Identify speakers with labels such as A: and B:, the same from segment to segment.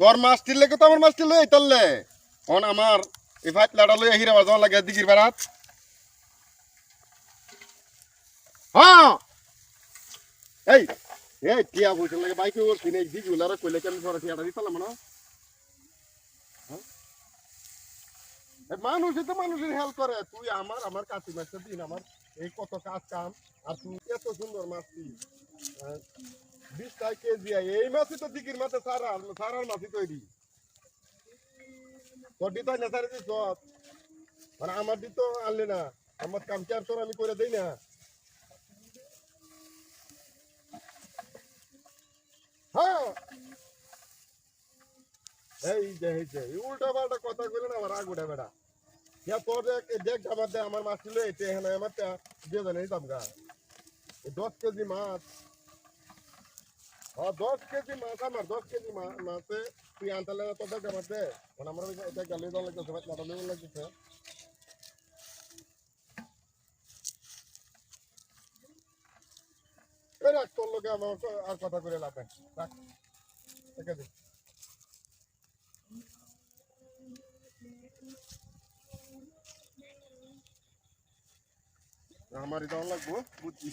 A: তোর মাছটির লেগে তো আমার মাছটি লই তাহলে। কোন আমার এই ফাইট লাড়া লই হিরা বাজার লাগে দিগির বেড়াত। হ্যাঁ এই এই, টিয়া বলছে লাগে বাইকে ওর কিনে দিগি লারা কইলে কেন পরে টিয়াটা দিতাম না? মানুষই তো মানুষের হেল্প করে। তুই আমার আমার কাছে মাছটা দিন, আমার এই কত কাজ কাম, আর তুই এত সুন্দর মাছ হ্যাঁ? বিশ টাকা কেজি আয়। এই মাছই তো দিকির মাছে সারা সারার মাছই তৈরি তোর দিত না সারে দিস মানে আমার দিত আনলে না আমার কাম কি আর তোর আমি করে দেই না হ্যাঁ এই যে এই যে এই উল্টা পাল্টা কথা কইলে না আমার রাগ উঠে বেড়া ইয়া তোর দেখ এই দেখ আমার দে আমার মাছ ছিল এতে এখানে আমার টা দিয়ে দেন এই দামগা এই দশ কেজি মাছ হ্যাঁ দশ কেজি মাছ আমার দশ কেজি মাছে তুই আনতালে তো দেখ আমার দে। মানে আমার এটা গালি দেওয়া লাগতেছে ভাই লাটা লেগে লাগতেছে রাখ কথা করে লাভ নাই। রাখ এটা লাগবো বুঝছি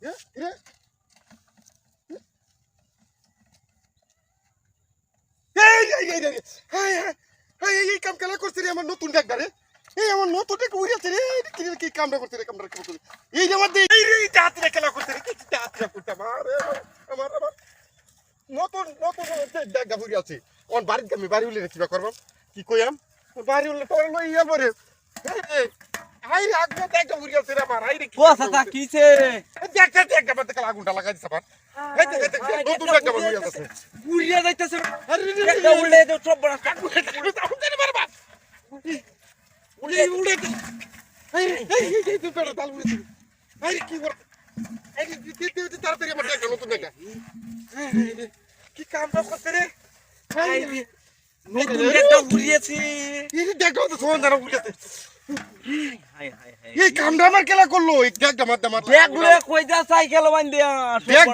A: এই কাম কেলা করছে রে আমার নতুন ডাকবা রে এই আমার নতুন ডাক উড়ে আছে রে কি কামটা করছে রে কামটা করছে এই যে আমার এই রে হাতটা খেলা করছে রে কি হাতটা করতে আমার আমার আমার নতুন কইয়াম বাড়ি উলে তোর লই ইয়া আই আগুন ডাক্তার উড়ে আছে রে আমার আই রে
B: ও চাচা কিছে
A: দেখ দেখ দেখ আমার দেখে আগুনটা লাগাই দিছে আমার এই দেখ দেখ দেখ, নতুন ডাক্তার উড়ে আছে
B: উড়িয়া যাইতেছে
A: আরে
B: একটা উড়লে তো সব বড়
A: উড়ে উড়ে এই এই এই তুই পেড়া তাল উড়ে এই কি কর এই দিতে দিতে তাড়াতাড়ি আমার দেখা নতুন দেখা কি কামটা করতে রে এই
B: নতুন একটা উড়িয়েছি
A: এই রে, দেখো তো সোন দাঁড়া এই কামটা আমার কেলা করল? এই দেখটা মারতে মারতে।
B: কই যা সাইকেল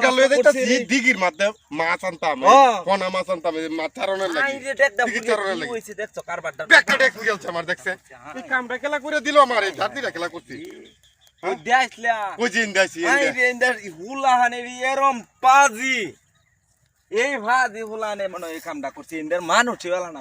A: গেল এটা দিগির মারতে মাছ আনতাম
B: হ্যাঁ।
A: কোনা মাছ আনতাম মাছ চারণের
B: আই
A: লাগি
B: রে দেখদা
A: দিগির চারণের লাগি।
B: হইছে দেখছ কারবারটা
A: ব্যাগটা দেখ গেলছে আমার দেখছে। এই কামটা কেলা করে দিল আমার এই ধাতিরা খেলা করছি।
B: ওই দেখাইলা
A: বুঝিন দেছি
B: আই রে এন্দার হুলা হানে এরম পাজি। এই ভাজি হুলানে মানে এই কামটা করছে এন্দার মানুষ হলা না